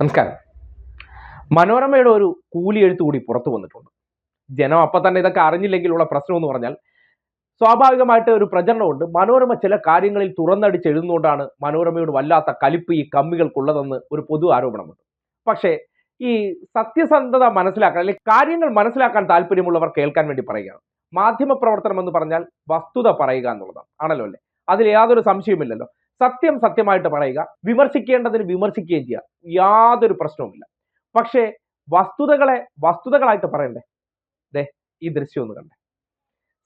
നമസ്കാരം. മനോരമയുടെ ഒരു കൂലി എഴുത്ത് കൂടി പുറത്തു വന്നിട്ടുണ്ട്. ജനം അപ്പം തന്നെ ഇതൊക്കെ അറിഞ്ഞില്ലെങ്കിലുള്ള പ്രശ്നം എന്ന് പറഞ്ഞാൽ സ്വാഭാവികമായിട്ട് ഒരു പ്രചരണമുണ്ട്. മനോരമ ചില കാര്യങ്ങളിൽ തുറന്നടിച്ച് എഴുതുന്നതുകൊണ്ടാണ് മനോരമയോട് വല്ലാത്ത കലിപ്പ് ഈ കമ്മികൾക്കുള്ളതെന്ന് ഒരു പൊതു ആരോപണമുണ്ട്. പക്ഷേ ഈ സത്യസന്ധത മനസ്സിലാക്കാൻ അല്ലെങ്കിൽ കാര്യങ്ങൾ മനസ്സിലാക്കാൻ താല്പര്യമുള്ളവർ കേൾക്കാൻ വേണ്ടി പറയുകയാണ്. മാധ്യമ പ്രവർത്തനം എന്ന് പറഞ്ഞാൽ വസ്തുത പറയുക എന്നുള്ളതാണ്. ആണല്ലോ അല്ലേ? അതിൽ യാതൊരു സംശയവുമില്ലല്ലോ. സത്യം സത്യമായിട്ട് പറയുക വിമർശിക്കേണ്ടതിന് വിമർശിക്കുകയും ചെയ്യുക യാതൊരു പ്രശ്നവുമില്ല. പക്ഷേ വസ്തുതകളെ വസ്തുതകളായിട്ട് പറയണ്ടേ? ദേ ഈ ദൃശ്യം ഒന്ന് കണ്ടേ.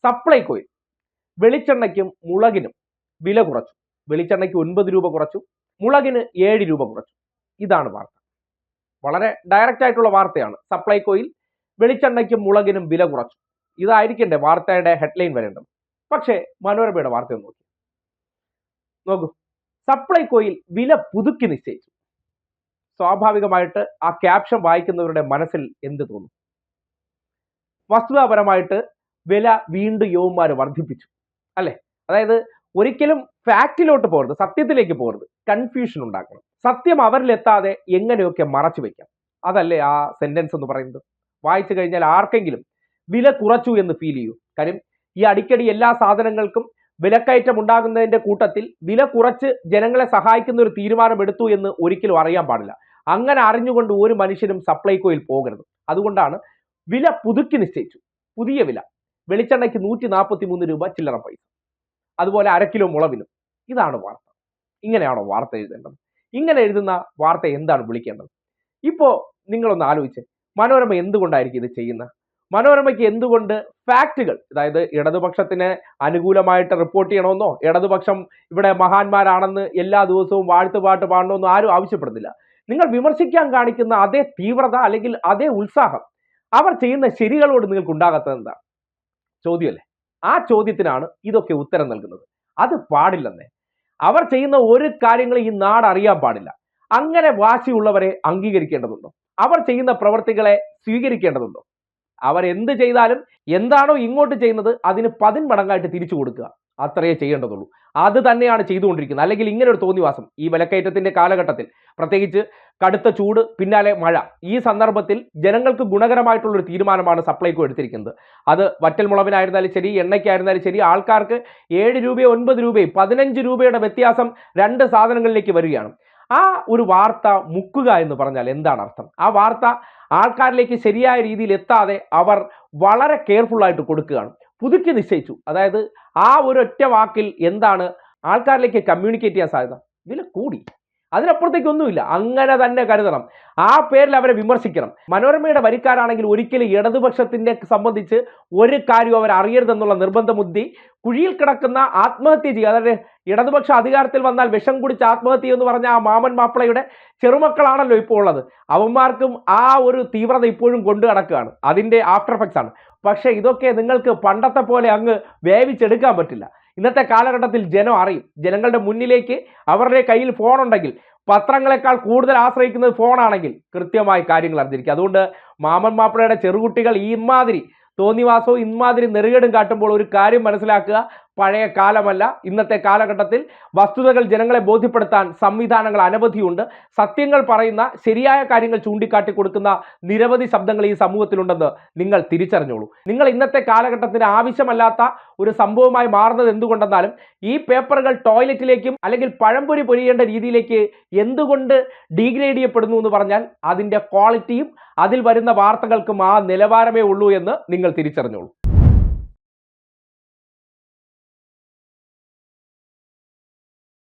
സപ്ലൈകോയിൽ വെളിച്ചെണ്ണയ്ക്കും മുളകിനും വില കുറച്ചു. വെളിച്ചെണ്ണയ്ക്ക് ഒൻപത് രൂപ കുറച്ചു മുളകിന് ഏഴ് രൂപ കുറച്ചു. ഇതാണ് വാർത്ത. വളരെ ഡയറക്റ്റ് ആയിട്ടുള്ള വാർത്തയാണ്. സപ്ലൈകോയിൽ വെളിച്ചെണ്ണയ്ക്കും മുളകിനും വില കുറച്ചു. ഇതായിരിക്കണ്ടേ വാർത്തയുടെ ഹെഡ്ലൈൻ വരേണ്ടത്? പക്ഷേ മനോരമയുടെ വാർത്ത നോക്കി. നോക്കൂ. സപ്ലൈകോയിൽ വില പുതുക്കി നിശ്ചയിച്ചു. സ്വാഭാവികമായിട്ട് ആ ക്യാപ്ഷൻ വായിക്കുന്നവരുടെ മനസ്സിൽ എന്ത് തോന്നും? വസ്തുതാപരമായിട്ട് വില വീണ്ടും യുവന്മാർ വർദ്ധിപ്പിച്ചു അല്ലെ? അതായത് ഒരിക്കലും ഫാക്റ്റിലോട്ട് പോകരുത് സത്യത്തിലേക്ക് പോകരുത് കൺഫ്യൂഷൻ ഉണ്ടാക്കണം. സത്യം അവരിലെത്താതെ എങ്ങനെയൊക്കെ മറച്ചു വെക്കാം? അതല്ലേ ആ സെന്റൻസ് എന്ന് പറയുന്നത്? വായിച്ചു കഴിഞ്ഞാൽ ആർക്കെങ്കിലും വില കുറച്ചു എന്ന് ഫീൽ ചെയ്യൂ. കാര്യം ഈ അടിക്കടി എല്ലാ സാധനങ്ങൾക്കും വിലക്കയറ്റം ഉണ്ടാകുന്നതിന്റെ കൂട്ടത്തിൽ വില കുറച്ച് ജനങ്ങളെ സഹായിക്കുന്ന ഒരു തീരുമാനം എടുത്തു എന്ന് ഒരിക്കലും അറിയാൻ പാടില്ല. അങ്ങനെ അറിഞ്ഞുകൊണ്ട് ഒരു മനുഷ്യനും സപ്ലൈകോയിൽ പോകരുത്. അതുകൊണ്ടാണ് വില പുതുക്കി നിശ്ചയിച്ചു. പുതിയ വില. വെളിച്ചെണ്ണയ്ക്ക് നൂറ്റി നാൽപ്പത്തി മൂന്ന് രൂപ ചില്ലറ പൈസ. അതുപോലെ അര കിലോ മുളവിനും ഇതാണ് വാർത്ത. ഇങ്ങനെയാണോ വാർത്ത എഴുതേണ്ടത്? ഇങ്ങനെ എഴുതുന്ന വാർത്ത എന്താണ് വിളിക്കേണ്ടത്? ഇപ്പോ നിങ്ങളൊന്ന് ആലോചിച്ച്. മനോരമ എന്തുകൊണ്ടായിരിക്കും ഇത് ചെയ്യുന്നത്? മനോരമയ്ക്ക് എന്തുകൊണ്ട് ഫാക്റ്റുകൾ അതായത് ഇടതുപക്ഷത്തിന് അനുകൂലമായിട്ട് റിപ്പോർട്ട് ചെയ്യണമെന്നോ ഇടതുപക്ഷം ഇവിടെ മഹാന്മാരാണെന്ന് എല്ലാ ദിവസവും വാഴ്ത്തുപാട്ട് പാടണമെന്നോ ആരും ആവശ്യപ്പെടുന്നില്ല. നിങ്ങൾ വിമർശിക്കാൻ കാണിക്കുന്ന അതേ തീവ്രത അല്ലെങ്കിൽ അതേ ഉത്സാഹം അവർ ചെയ്യുന്ന ശരികളോട് നിങ്ങൾക്ക് ഉണ്ടാകാത്തത് എന്താണ് ചോദ്യമല്ലേ? ആ ചോദ്യത്തിനാണ് ഇതൊക്കെ ഉത്തരം നൽകുന്നത്. അത് പാടില്ലെന്നേ. അവർ ചെയ്യുന്ന ഒരു കാര്യങ്ങളും ഈ നാട് അറിയാൻ പാടില്ല. അങ്ങനെ വാശിയുള്ളവരെ അംഗീകരിക്കേണ്ടതുണ്ടോ? അവർ ചെയ്യുന്ന പ്രവർത്തികളെ സ്വീകരിക്കേണ്ടതുണ്ടോ? അവർ എന്ത് ചെയ്താലും എന്താണോ ഇങ്ങോട്ട് ചെയ്യുന്നത് അതിന് പതിൻ മടങ്ങായിട്ട് തിരിച്ചു കൊടുക്കുക. അത്രയേ ചെയ്യേണ്ടതുള്ളൂ. അത് തന്നെയാണ് ചെയ്തുകൊണ്ടിരിക്കുന്നത്. അല്ലെങ്കിൽ ഇങ്ങനെ ഒരു തോന്നിവാസം. ഈ വിലക്കയറ്റത്തിന്റെ കാലഘട്ടത്തിൽ പ്രത്യേകിച്ച് കടുത്ത ചൂട് പിന്നാലെ മഴ. ഈ സന്ദർഭത്തിൽ ജനങ്ങൾക്ക് ഗുണകരമായിട്ടുള്ളൊരു തീരുമാനമാണ് സപ്ലൈകോ എടുത്തിരിക്കുന്നത്. അത് വറ്റൽ മുളവിനായിരുന്നാലും ശരി എണ്ണയ്ക്കായിരുന്നാലും ശരി ആൾക്കാർക്ക് ഏഴ് രൂപയോ ഒൻപത് രൂപയും പതിനഞ്ച് രൂപയുടെ വ്യത്യാസം രണ്ട് സാധനങ്ങളിലേക്ക് വരികയാണ്. ആ ഒരു വാർത്ത മുക്കുക എന്ന് പറഞ്ഞാൽ എന്താണ് അർത്ഥം? ആ വാർത്ത ആൾക്കാരിലേക്ക് ശരിയായ രീതിയിൽ എത്താതെ അവർ വളരെ കെയർഫുൾ ആയിട്ട് കൊടുക്കുകയാണ്. പുതുക്കി നിശ്ചയിച്ചു. അതായത് ആ ഒരൊറ്റ വാക്കിൽ എന്താണ് ആൾക്കാരിലേക്ക് കമ്മ്യൂണിക്കേറ്റ് ചെയ്യാൻ സാധ്യത? വില കൂടി. അതിനപ്പുറത്തേക്കൊന്നുമില്ല. അങ്ങനെ തന്നെ കരുതണം. ആ പേരിൽ അവരെ വിമർശിക്കണം. മനോരമയുടെ വരിക്കാരാണെങ്കിൽ ഒരിക്കലും ഇടതുപക്ഷത്തിന്റെ സംബന്ധിച്ച് ഒരു കാര്യവും അവർ അറിയരുതെന്നുള്ള നിർബന്ധബുദ്ധി കുഴിയിൽ കിടക്കുന്ന ആത്മഹത്യ ചെയ്യുക. അതായത് ഇടതുപക്ഷ അധികാരത്തിൽ വന്നാൽ വിഷം കുടിച്ച് ആത്മഹത്യ എന്ന് പറഞ്ഞ ആ മാമൻ മാപ്പിളയുടെ ചെറുമക്കളാണല്ലോ ഇപ്പോൾ ഉള്ളത്. അവന്മാർക്കും ആ ഒരു തീവ്രത ഇപ്പോഴും കൊണ്ടു കിടക്കുകയാണ് അതിന്റെ ആഫ്റ്റർ എഫക്ട്സ് ആണ്. പക്ഷേ ഇതൊക്കെ നിങ്ങൾക്ക് പണ്ടത്തെ പോലെ അങ്ങ് വേവിച്ചെടുക്കാൻ പറ്റില്ല. ഇന്നത്തെ കാലഘട്ടത്തിൽ ജനം അറിയും. ജനങ്ങളുടെ മുന്നിലേക്ക് അവരുടെ കയ്യിൽ ഫോൺ ഉണ്ടെങ്കിൽ പത്രങ്ങളെക്കാൾ കൂടുതൽ ആശ്രയിക്കുന്നത് ഫോണാണെങ്കിൽ കൃത്യമായി കാര്യങ്ങൾ അറിഞ്ഞിരിക്കും അതുകൊണ്ട് മാമൻ മാപ്പിളയുടെ ചെറുകുട്ടികൾ ഈ ഇമാതിരി തോന്നിവാസവും ഇമാതിരി നെറുകേടും കാട്ടുമ്പോൾ ഒരു കാര്യം മനസ്സിലാക്കുക. പഴയ കാലമല്ല. ഇന്നത്തെ കാലഘട്ടത്തിൽ വസ്തുതകൾ ജനങ്ങളെ ബോധ്യപ്പെടുത്താൻ സംവിധാനങ്ങൾ അനവധിയുണ്ട്. സത്യങ്ങൾ പറയുന്ന ശരിയായ കാര്യങ്ങൾ ചൂണ്ടിക്കാട്ടി കൊടുക്കുന്ന നിരവധി ശബ്ദങ്ങൾ ഈ സമൂഹത്തിലുണ്ടെന്ന് നിങ്ങൾ തിരിച്ചറിഞ്ഞോളൂ. നിങ്ങൾ ഇന്നത്തെ കാലഘട്ടത്തിന് ആവശ്യമല്ലാത്ത ഒരു സംഭവമായി മാറുന്നത് എന്തുകൊണ്ടെന്നാലും ഈ പേപ്പറുകൾ ടോയ്ലറ്റിലേക്കും അല്ലെങ്കിൽ പഴംപൊരി പൊരിയേണ്ട രീതിയിലേക്ക് എന്തുകൊണ്ട് ഡീഗ്രേഡ് ചെയ്യപ്പെടുന്നു എന്ന് പറഞ്ഞാൽ അതിന്റെ ക്വാളിറ്റിയും അതിൽ വരുന്ന വാർത്തകൾക്കും ആ നിലവാരമേ ഉള്ളൂ എന്ന് നിങ്ങൾ തിരിച്ചറിഞ്ഞോളൂ.